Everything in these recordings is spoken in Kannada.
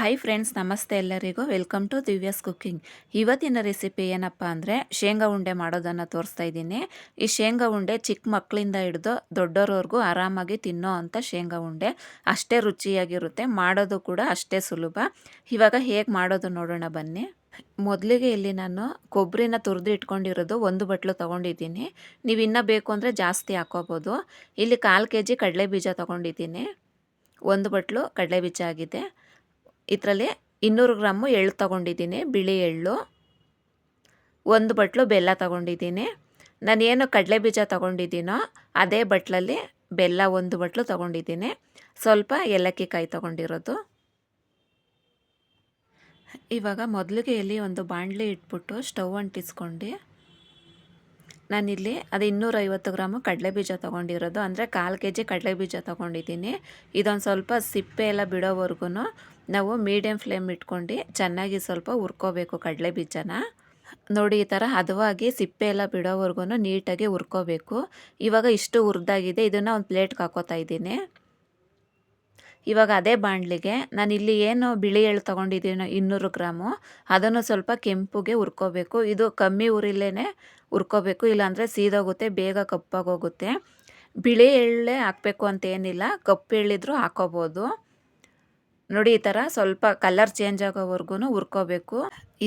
ಹಾಯ್ ಫ್ರೆಂಡ್ಸ್ ನಮಸ್ತೆ ಎಲ್ಲರಿಗೂ. ವೆಲ್ಕಮ್ ಟು ದಿವ್ಯಾಸ್ ಕುಕ್ಕಿಂಗ್ ಇವತ್ತಿನ ರೆಸಿಪಿ ಏನಪ್ಪ ಅಂದರೆ, ಶೇಂಗಾ ಉಂಡೆ ಮಾಡೋದನ್ನು ತೋರಿಸ್ತಾ ಇದ್ದೀನಿ. ಈ ಶೇಂಗಾ ಉಂಡೆ ಚಿಕ್ಕ ಮಕ್ಕಳಿಂದ ಹಿಡಿದು ದೊಡ್ಡವ್ರವರೆಗೂ ಆರಾಮಾಗಿ ತಿನ್ನೋ ಅಂಥ ಶೇಂಗಾ ಉಂಡೆ. ಅಷ್ಟೇ ರುಚಿಯಾಗಿರುತ್ತೆ, ಮಾಡೋದು ಕೂಡ ಅಷ್ಟೇ ಸುಲಭ. ಇವಾಗ ಹೇಗೆ ಮಾಡೋದು ನೋಡೋಣ ಬನ್ನಿ. ಮೊದಲಿಗೆ ಇಲ್ಲಿ ನಾನು ಕೊಬ್ಬರಿನ ತುರಿದು ಇಟ್ಕೊಂಡಿರೋದು ಒಂದು ಬಟ್ಲು ತೊಗೊಂಡಿದ್ದೀನಿ. ನೀವು ಇನ್ನೂ ಬೇಕು ಅಂದರೆ ಜಾಸ್ತಿ ಹಾಕೋಬೋದು. ಇಲ್ಲಿ ಕಾಲು ಕೆ ಜಿ ಕಡಲೆ ಬೀಜ ತೊಗೊಂಡಿದ್ದೀನಿ. ಒಂದು ಬಟ್ಲು ಕಡಲೆ ಬೀಜ ಆಗಿದೆ. ಇದರಲ್ಲಿ ಇನ್ನೂರು ಗ್ರಾಮು ಎಳ್ಳು ತೊಗೊಂಡಿದ್ದೀನಿ, ಬಿಳಿ ಎಳ್ಳು. ಒಂದು ಬಟ್ಲು ಬೆಲ್ಲ ತೊಗೊಂಡಿದ್ದೀನಿ. ಏನು ಕಡಲೆ ಬೀಜ ತೊಗೊಂಡಿದ್ದೀನೋ ಅದೇ ಬಟ್ಲಲ್ಲಿ ಬೆಲ್ಲ ಒಂದು ಬಟ್ಲು ತೊಗೊಂಡಿದ್ದೀನಿ. ಸ್ವಲ್ಪ ಏಲಕ್ಕಿ ಕಾಯಿ ತೊಗೊಂಡಿರೋದು. ಇವಾಗ ಮೊದಲಿಗೆ ಎಲ್ಲಿ ಒಂದು ಬಾಣಲೆ ಇಟ್ಬಿಟ್ಟು ಸ್ಟವ್ ಅಂಟಿಸ್ಕೊಂಡು ನಾನಿಲ್ಲಿ ಅದು ಇನ್ನೂರೈವತ್ತು ಗ್ರಾಮು ಕಡಲೆ ಬೀಜ ತೊಗೊಂಡಿರೋದು. ಅಂದರೆ ಕಾಲು ಕೆ ಜಿ ಕಡಲೆ ಬೀಜ ತೊಗೊಂಡಿದ್ದೀನಿ. ಇದೊಂದು ಸ್ವಲ್ಪ ಸಿಪ್ಪೆ ಎಲ್ಲ ಬಿಡೋವರೆಗೂ ನಾವು ಮೀಡಿಯಮ್ ಫ್ಲೇಮ್ ಇಟ್ಕೊಂಡು ಚೆನ್ನಾಗಿ ಸ್ವಲ್ಪ ಹುರ್ಕೋಬೇಕು ಕಡಲೆ ಬೀಜನ ನೋಡಿ ಈ ಥರ ಹದವಾಗಿ ಸಿಪ್ಪೆ ಎಲ್ಲ ಬಿಡೋವರೆಗೂ ನೀಟಾಗಿ ಹುರ್ಕೋಬೇಕು. ಇವಾಗ ಇಷ್ಟು ಹುರಿದಾಗಿದೆ. ಇದನ್ನು ಒಂದು ಪ್ಲೇಟ್ಗೆ ಹಾಕೋತಾ ಇದ್ದೀನಿ. ಇವಾಗ ಅದೇ ಬಾಣಲಿಗೆ ನಾನು ಇಲ್ಲಿ ಏನು ಬಿಳಿ ಎಳ್ಳು ತೊಗೊಂಡಿದ್ದೀನೋ ಇನ್ನೂರು ಗ್ರಾಮು, ಅದನ್ನು ಸ್ವಲ್ಪ ಕೆಂಪುಗೆ ಹುರ್ಕೋಬೇಕು. ಇದು ಕಮ್ಮಿ ಉರಿಲೇ ಹುರ್ಕೋಬೇಕು, ಇಲ್ಲಾಂದರೆ ಸೀದೋಗುತ್ತೆ, ಬೇಗ ಕಪ್ಪಾಗೋಗುತ್ತೆ. ಬಿಳಿ ಎಳ್ಳೇ ಹಾಕಬೇಕು ಅಂತ ಏನಿಲ್ಲ, ಕಪ್ಪು ಎಳ್ಳಿದ್ರು ಹಾಕೋಬೋದು. ನೋಡಿ, ಈ ಥರ ಸ್ವಲ್ಪ ಕಲರ್ ಚೇಂಜ್ ಆಗೋವರೆಗೂ ಹುರ್ಕೋಬೇಕು.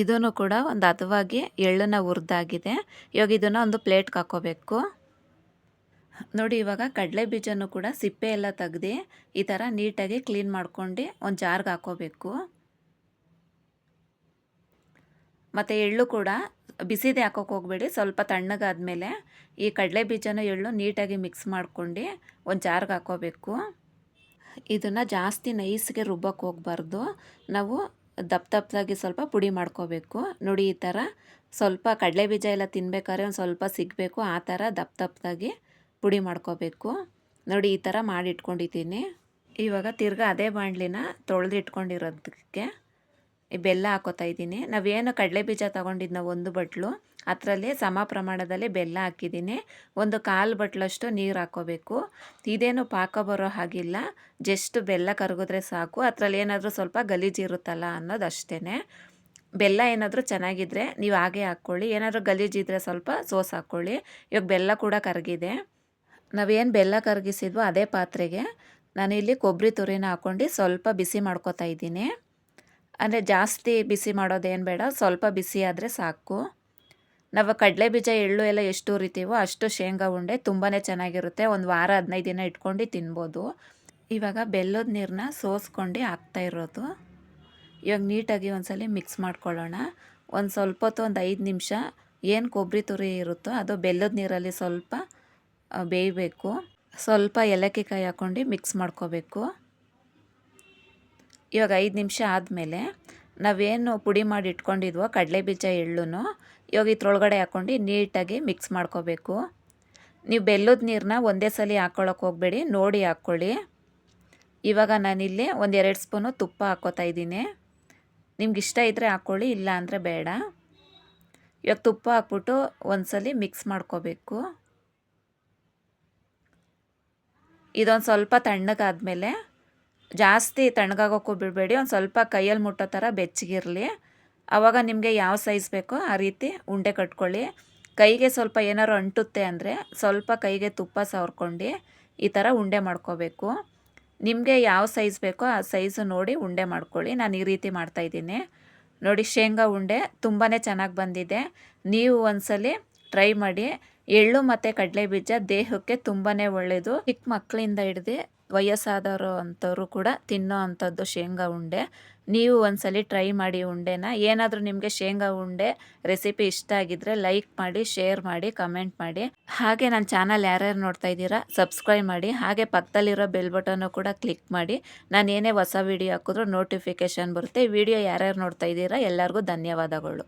ಇದೂ ಕೂಡ ಒಂದು ಹದವಾಗಿ ಎಳ್ಳನ್ನು ಹುರಿದಾಗಿದೆ. ಇವಾಗ ಇದನ್ನು ಒಂದು ಪ್ಲೇಟ್ಗೆ ಹಾಕೋಬೇಕು. ನೋಡಿ, ಇವಾಗ ಕಡಲೆ ಬೀಜನೂ ಕೂಡ ಸಿಪ್ಪೆ ಎಲ್ಲ ತೆಗ್ದು ಈ ಥರ ನೀಟಾಗಿ ಕ್ಲೀನ್ ಮಾಡ್ಕೊಂಡು ಒಂದು ಜಾರ್ಗೆ ಹಾಕೋಬೇಕು. ಮತ್ತು ಎಳ್ಳು ಕೂಡ ಬಿಸಿದೆ ಹಾಕೋಕೆ ಹೋಗಬೇಡಿ, ಸ್ವಲ್ಪ ತಣ್ಣಗಾದ್ಮೇಲೆ ಈ ಕಡಲೆ ಬೀಜನ ಎಳ್ಳು ನೀಟಾಗಿ ಮಿಕ್ಸ್ ಮಾಡ್ಕೊಂಡು ಒಂದು ಜಾರ್ಗೆ ಹಾಕೋಬೇಕು. ಇದನ್ನು ಜಾಸ್ತಿ ನೈಸ್ಗೆ ರುಬ್ಬಕ್ಕೆ ಹೋಗ್ಬಾರ್ದು, ನಾವು ದಪ್ಪ ದಪ್ಪದಾಗಿ ಸ್ವಲ್ಪ ಪುಡಿ ಮಾಡ್ಕೋಬೇಕು. ನೋಡಿ, ಈ ಥರ ಸ್ವಲ್ಪ ಕಡಲೆ ಬೀಜ ಎಲ್ಲ ತಿನ್ಬೇಕಾದ್ರೆ ಒಂದು ಸ್ವಲ್ಪ ಸಿಗಬೇಕು, ಆ ಥರ ದಪ್ಪ ದಪ್ಪದಾಗಿ ಪುಡಿ ಮಾಡ್ಕೋಬೇಕು. ನೋಡಿ, ಈ ಥರ ಮಾಡಿ ಇಟ್ಕೊಂಡಿದ್ದೀನಿ ಇವಾಗ ತಿರ್ಗಾ ಅದೇ ಬಾಣಲಿನ ತೊಳೆದು ಇಟ್ಕೊಂಡಿರೋದಕ್ಕೆ ಬೆಲ್ಲ ಹಾಕೋತಾ ಇದ್ದೀನಿ. ನಾವೇನು ಕಡಲೆ ಬೀಜ ತೊಗೊಂಡಿದ್ದು ಒಂದು ಬಟ್ಲು, ಅದರಲ್ಲಿ ಸಮ ಪ್ರಮಾಣದಲ್ಲಿ ಬೆಲ್ಲ ಹಾಕಿದ್ದೀನಿ. ಒಂದು ಕಾಲು ಬಟ್ಲಷ್ಟು ನೀರು ಹಾಕೋಬೇಕು. ಇದೇನು ಪಾಕ ಬರೋ ಹಾಗಿಲ್ಲ. ಜಸ್ಟ್ ಬೆಲ್ಲ ಕರಗಿದ್ರೆ ಸಾಕು. ಅದರಲ್ಲಿ ಏನಾದರೂ ಸ್ವಲ್ಪ ಗಲೀಜಿರುತ್ತಲ್ಲ ಅನ್ನೋದು ಅಷ್ಟೇ ಬೆಲ್ಲ ಏನಾದರೂ ಚೆನ್ನಾಗಿದ್ದರೆ ನೀವು ಹಾಗೆ ಹಾಕ್ಕೊಳ್ಳಿ. ಏನಾದರೂ ಗಲೀಜಿದ್ರೆ ಸ್ವಲ್ಪ ಸೋಸ್ ಹಾಕ್ಕೊಳ್ಳಿ. ಇವಾಗ ಬೆಲ್ಲ ಕೂಡ ಕರಗಿದೆ. ನಾವೇನು ಬೆಲ್ಲ ಕರಗಿಸಿದ್ವೋ ಅದೇ ಪಾತ್ರೆಗೆ ನಾನಿಲ್ಲಿ ಕೊಬ್ಬರಿ ತುರಿನ ಹಾಕ್ಕೊಂಡು ಸ್ವಲ್ಪ ಬಿಸಿ ಮಾಡ್ಕೋತಾ ಇದ್ದೀನಿ. ಅಂದರೆ ಜಾಸ್ತಿ ಬಿಸಿ ಮಾಡೋದೇನು ಬೇಡ, ಸ್ವಲ್ಪ ಬಿಸಿ ಆದರೆ ಸಾಕು. ನಾವು ಕಡಲೆ ಬೀಜ, ಎಳ್ಳು ಎಲ್ಲ ಎಷ್ಟು ಹುರಿತೀವೋ ಅಷ್ಟು ಶೇಂಗಾ ಉಂಡೆ ತುಂಬಾ ಚೆನ್ನಾಗಿರುತ್ತೆ. ಒಂದು ವಾರ, ಹದಿನೈದು ದಿನ ಇಟ್ಕೊಂಡು ತಿನ್ಬೋದು. ಇವಾಗ ಬೆಲ್ಲದ ನೀರನ್ನ ಸೋಸ್ಕೊಂಡು ಹಾಕ್ತಾ ಇರೋದು. ಇವಾಗ ನೀಟಾಗಿ ಒಂದ್ಸಲ ಮಿಕ್ಸ್ ಮಾಡ್ಕೊಳ್ಳೋಣ. ಒಂದು ಸ್ವಲ್ಪ ಹೊತ್ತು ಒಂದು ಐದು ನಿಮಿಷ ಏನು ಕೊಬ್ಬರಿ ತುರಿ ಇರುತ್ತೋ ಅದು ಬೆಲ್ಲದ ನೀರಲ್ಲಿ ಸ್ವಲ್ಪ ಬೇಯಬೇಕು. ಸ್ವಲ್ಪ ಏಲಕ್ಕಿ ಕಾಯಿ ಹಾಕ್ಕೊಂಡು ಮಿಕ್ಸ್ ಮಾಡ್ಕೋಬೇಕು. ಇವಾಗ ಐದು ನಿಮಿಷ ಆದಮೇಲೆ ನಾವೇನು ಪುಡಿ ಮಾಡಿ ಇಟ್ಕೊಂಡಿದ್ವೋ ಕಡಲೆ ಬೀಜ ಎಳ್ಳು ಇವಾಗ ಇದ್ರೊಳಗಡೆ ಹಾಕ್ಕೊಂಡು ನೀಟಾಗಿ ಮಿಕ್ಸ್ ಮಾಡ್ಕೋಬೇಕು. ನೀವು ಬೆಲ್ಲದ ನೀರನ್ನ ಒಂದೇ ಸಲ ಹಾಕ್ಕೊಳಕ್ಕೆ ಹೋಗಬೇಡಿ, ನೋಡಿ ಹಾಕ್ಕೊಳ್ಳಿ. ಇವಾಗ ನಾನಿಲ್ಲಿ ಒಂದು ಎರಡು ಸ್ಪೂನು ತುಪ್ಪ ಹಾಕ್ಕೋತಾ ಇದ್ದೀನಿ. ನಿಮ್ಗೆ ಇಷ್ಟ ಇದ್ದರೆ ಹಾಕ್ಕೊಳ್ಳಿ, ಇಲ್ಲ ಅಂದರೆ ಬೇಡ. ಇವಾಗ ತುಪ್ಪ ಹಾಕ್ಬಿಟ್ಟು ಒಂದು ಸಲ ಮಿಕ್ಸ್ ಮಾಡ್ಕೋಬೇಕು. ಇದೊಂದು ಸ್ವಲ್ಪ ತಣ್ಣಗಾದಮೇಲೆ ಜಾಸ್ತಿ ತಣ್ಣಗಾಗೋಕ್ಕೂ ಬಿಡಬೇಡಿ, ಒಂದು ಸ್ವಲ್ಪ ಕೈಯಲ್ಲಿ ಮುಟ್ಟೋ ಥರ ಬೆಚ್ಚಗಿರಲಿ. ಆವಾಗ ನಿಮಗೆ ಯಾವ ಸೈಜ್ ಬೇಕೋ ಆ ರೀತಿ ಉಂಡೆ ಕಟ್ಕೊಳ್ಳಿ. ಕೈಗೆ ಸ್ವಲ್ಪ ಏನಾದ್ರು ಅಂಟುತ್ತೆ ಅಂದರೆ ಸ್ವಲ್ಪ ಕೈಗೆ ತುಪ್ಪ ಸವರ್ಕೊಂಡು ಈ ಥರ ಉಂಡೆ ಮಾಡ್ಕೋಬೇಕು. ನಿಮಗೆ ಯಾವ ಸೈಜ್ ಬೇಕೋ ಆ ಸೈಜು ನೋಡಿ ಉಂಡೆ ಮಾಡ್ಕೊಳ್ಳಿ. ನಾನು ಈ ರೀತಿ ಮಾಡ್ತಾಯಿದ್ದೀನಿ ನೋಡಿ ಶೇಂಗಾ ಉಂಡೆ ತುಂಬಾ ಚೆನ್ನಾಗಿ ಬಂದಿದೆ. ನೀವು ಒಂದ್ಸಲಿ ಟ್ರೈ ಮಾಡಿ. ಎಳ್ಳು ಮತ್ತು ಕಡಲೆ ಬೀಜ ದೇಹಕ್ಕೆ ತುಂಬಾ ಒಳ್ಳೆಯದು ಚಿಕ್ಕ ಮಕ್ಕಳಿಂದ ಹಿಡ್ದು ವಯಸ್ಸಾದವರು ಅಂಥವ್ರು ಕೂಡ ತಿನ್ನೋ ಅಂಥದ್ದು ಶೇಂಗಾ ಉಂಡೆ. ನೀವು ಒಂದ್ಸಲಿ ಟ್ರೈ ಮಾಡಿ ಉಂಡೆನ. ಏನಾದರೂ ನಿಮಗೆ ಶೇಂಗಾ ಉಂಡೆ ರೆಸಿಪಿ ಇಷ್ಟ ಆಗಿದ್ರೆ ಲೈಕ್ ಮಾಡಿ, ಶೇರ್ ಮಾಡಿ, ಕಮೆಂಟ್ ಮಾಡಿ. ಹಾಗೆ ನನ್ನ ಚಾನಲ್ ಯಾರ್ಯಾರು ನೋಡ್ತಾ ಇದ್ದೀರಾ ಸಬ್ಸ್ಕ್ರೈಬ್ ಮಾಡಿ. ಹಾಗೆ ಪಕ್ಕದಲ್ಲಿರೋ ಬೆಲ್ ಬಟನ್ನು ಕೂಡ ಕ್ಲಿಕ್ ಮಾಡಿ. ನಾನು ಏನೇ ಹೊಸ ವಿಡಿಯೋ ಹಾಕಿದ್ರೂ ನೋಟಿಫಿಕೇಷನ್ ಬರುತ್ತೆ. ವಿಡಿಯೋ ಯಾರ್ಯಾರು ನೋಡ್ತಾ ಇದ್ದೀರಾ ಎಲ್ಲರಿಗೂ ಧನ್ಯವಾದಗಳು.